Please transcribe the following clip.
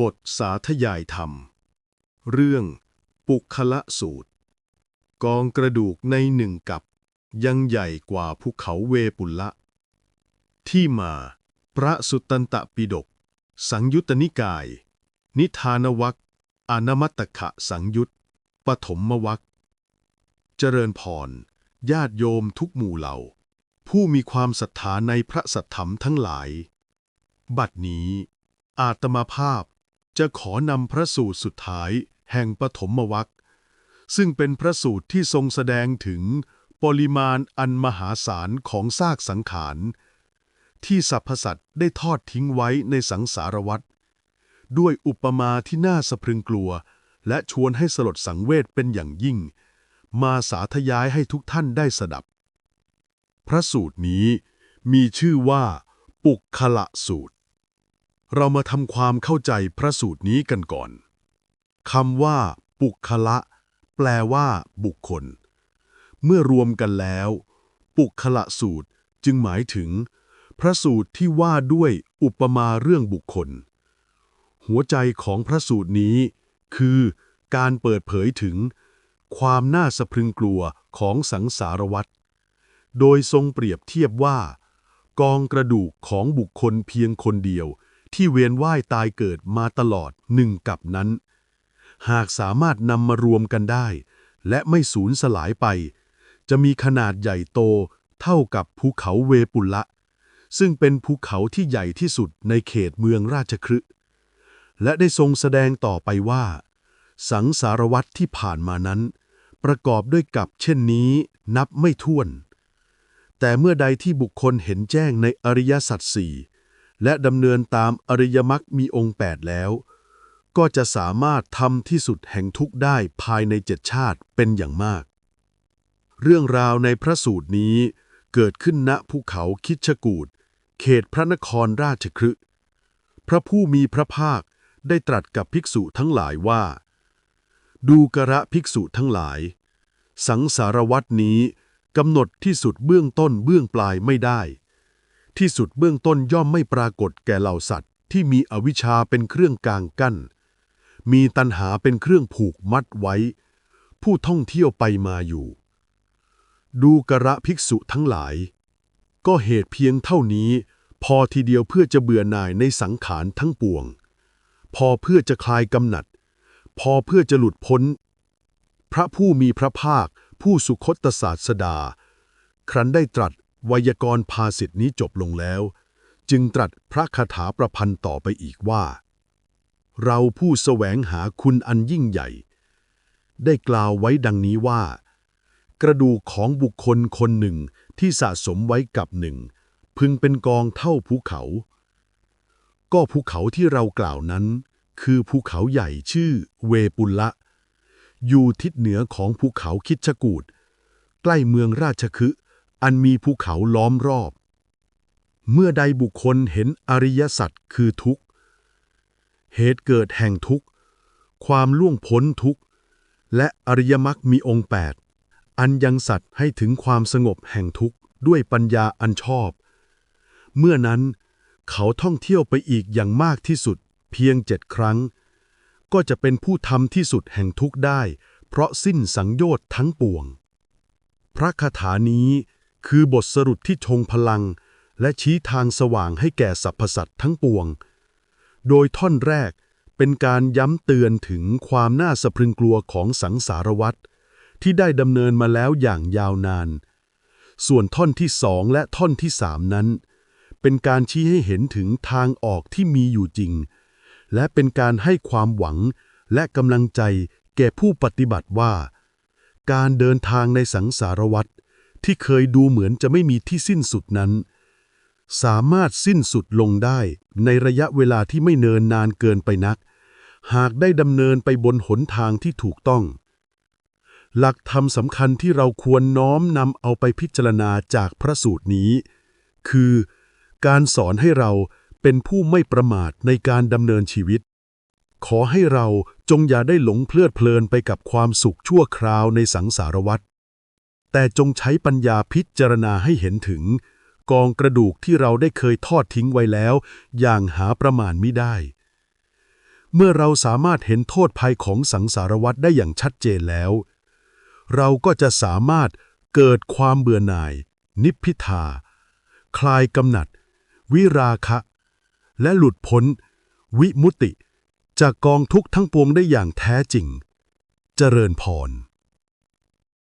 บทสาธยายธรรม เรื่องปุคละสูตร กองกระดูกในหนึ่งกับ ยังใหญ่กว่าภูเขาเวปุลละ ที่มา พระสุตตันตปิฎกสังยุตตนิกาย นิทานวัคอนมัตตะสังยุตปฐมวัคเจริญพร ญาติโยมทุกหมู่เหล่า ผู้มีความศรัทธาในพระสัทธรรมทั้งหลาย บัดนี้ อาตมาภาพ จะขอนำพระสูตรสุดท้าย แห่งปฐมวัคซึ่งเป็นพระสูตรที่ทรงแสดงถึงปริมาณอันมหาศาลของซากสังขาร ที่สรรพสัตว์ได้ทอดทิ้งไว้ในสังสารวัฏด้วยอุปมาที่น่าสะพรึงกลัว และชวนให้สลดสังเวชเป็นอย่างยิ่ง มาสาธยายให้ทุกท่านได้สดับ พระสูตรนี้มีชื่อว่า ปุกขละสูตร เรามาทำความเข้าใจพระสูตรนี้กันก่อนคำว่า ปุคละ แปลว่า บุคคล เมื่อรวมกันแล้ว ปุคละสูตรจึงหมายถึง พระสูตรที่ว่าด้วยอุปมาเรื่องบุคคล หัวใจของพระสูตรนี้ คือการเปิดเผยถึง ความน่าสะพรึงกลัวของสังสารวัฏโดยทรงเปรียบเทียบว่า กองกระดูกของบุคคลเพียงคนเดียว ที่เวียนว่ายตายเกิดมาตลอดหนึ่งกับนั้น หากสามารถนำมารวมกันได้ และไม่สูญสลายไป จะมีขนาดใหญ่โตเท่ากับภูเขาเวปุลละซึ่งเป็นภูเขาที่ใหญ่ที่สุดในเขตเมืองราชคฤห์และได้ทรงแสดงต่อไปว่า สังสารวัตรที่ผ่านมานั้น ประกอบด้วยกับเช่นนี้นับไม่ถ้วน แต่เมื่อใดที่บุคคลเห็นแจ้งในอริยสัจสี่ และดำเนินตามอริยมรรคมีองค์ 8 แล้ว ก็จะสามารถทำที่สุดแห่งทุกข์ได้ภายในเจ็ดชาติเป็นอย่างมาก เรื่องราวในพระสูตรนี้เกิดขึ้นณภูเขาคิชกูดเขตพระนครราชคฤห์พระผู้มีพระภาคได้ตรัสกับภิกษุทั้งหลายว่า ดูกระภิกษุทั้งหลาย สังสารวัตนี้กำหนดที่สุดเบื้องต้นเบื้องปลายไม่ได้ ที่สุดเบื้องต้นย่อมไม่ปรากฏแก่เหล่าสัตว์ ที่มีอวิชชาเป็นเครื่องกลางกั้น มีตัณหาเป็นเครื่องผูกมัดไว้ ผู้ท่องเที่ยวไปมาอยู่ ดูกระภิกษุทั้งหลาย ก็เหตุเพียงเท่านี้ พอทีเดียวเพื่อจะเบื่อหน่ายในสังขารทั้งปวง พอเพื่อจะคลายกำหนัด พอเพื่อจะหลุดพ้น พระผู้มีพระภาคผู้สุคตศาสดา ครั้นได้ตรัส วยากรภาสิทธินี้จบลงแล้ว จึงตรัสพระคาถาประพันธ์ต่อไปอีกว่า เราผู้แสวงหาคุณอันยิ่งใหญ่ ได้กล่าวไว้ดังนี้ว่า กระดูกของบุคคลคนหนึ่งที่สะสมไว้กับหนึ่ง พึงเป็นกองเท่าภูเขา ก็ภูเขาที่เรากล่าวนั้น คือภูเขาใหญ่ชื่อเวปุลละอยู่ทิศเหนือของภูเขาคิดชกูดใกล้เมืองราชคฤห์ อันมีภูเขาล้อมรอบ เมื่อใดบุคคลเห็นอริยสัจคือทุกข์เหตุเกิดแห่งทุกข์ ความล่วงพ้นทุกข์ และอริยมรรคมีองค์แปดอันยังสัตว์ให้ถึงความสงบแห่งทุกข์ด้วยปัญญาอันชอบ เมื่อนั้นเขาท่องเที่ยวไปอีกอย่างมากที่สุดเพียงเจ็ดครั้ง ก็จะเป็นผู้ทำที่สุดแห่งทุกข์ได้ เพราะสิ้นสังโยชน์ทั้งปวง พระคาถานี้ คือบทสรุปที่ชงพลัง และชี้ทางสว่างให้แก่สรรพสัตว์ทั้งปวง โดยท่อนแรกเป็นการย้ำเตือนถึงความน่าสะพรึงกลัวของสังสารวัฏที่ได้ดำเนินมาแล้วอย่างยาวนาน ส่วนท่อนที่สองและท่อนที่สามนั้น เป็นการชี้ให้เห็นถึงทางออกที่มีอยู่จริง และเป็นการให้ความหวังและกำลังใจแก่ผู้ปฏิบัติว่า การเดินทางในสังสารวัฏ ที่เคยดูเหมือนจะไม่มีที่สิ้นสุดนั้น สามารถสิ้นสุดลงได้ในระยะเวลาที่ไม่เนินนานเกินไปนัก หากได้ดำเนินไปบนหนทางที่ถูกต้อง หลักธรรมสำคัญที่เราควรน้อมนำเอาไปพิจารณาจากพระสูตรนี้ คือการสอนให้เราเป็นผู้ไม่ประมาทในการดำเนินชีวิต ขอให้เราจงอย่าได้หลงเพลิดเพลินไปกับความสุขชั่วคราวในสังสารวัฏ แต่จงใช้ปัญญาพิจารณาให้เห็นถึง กองกระดูกที่เราได้เคยทอดทิ้งไว้แล้ว อย่างหาประมาณไม่ได้ เมื่อเราสามารถเห็นโทษภัยของสังสารวัฏได้อย่างชัดเจนแล้ว เราก็จะสามารถเกิดความเบื่อหน่าย นิพพิทา คลายกำหนัด วิราคะ และหลุดพ้น วิมุตติจากกองทุกข์ทั้งปวงได้อย่างแท้จริง เจริญพร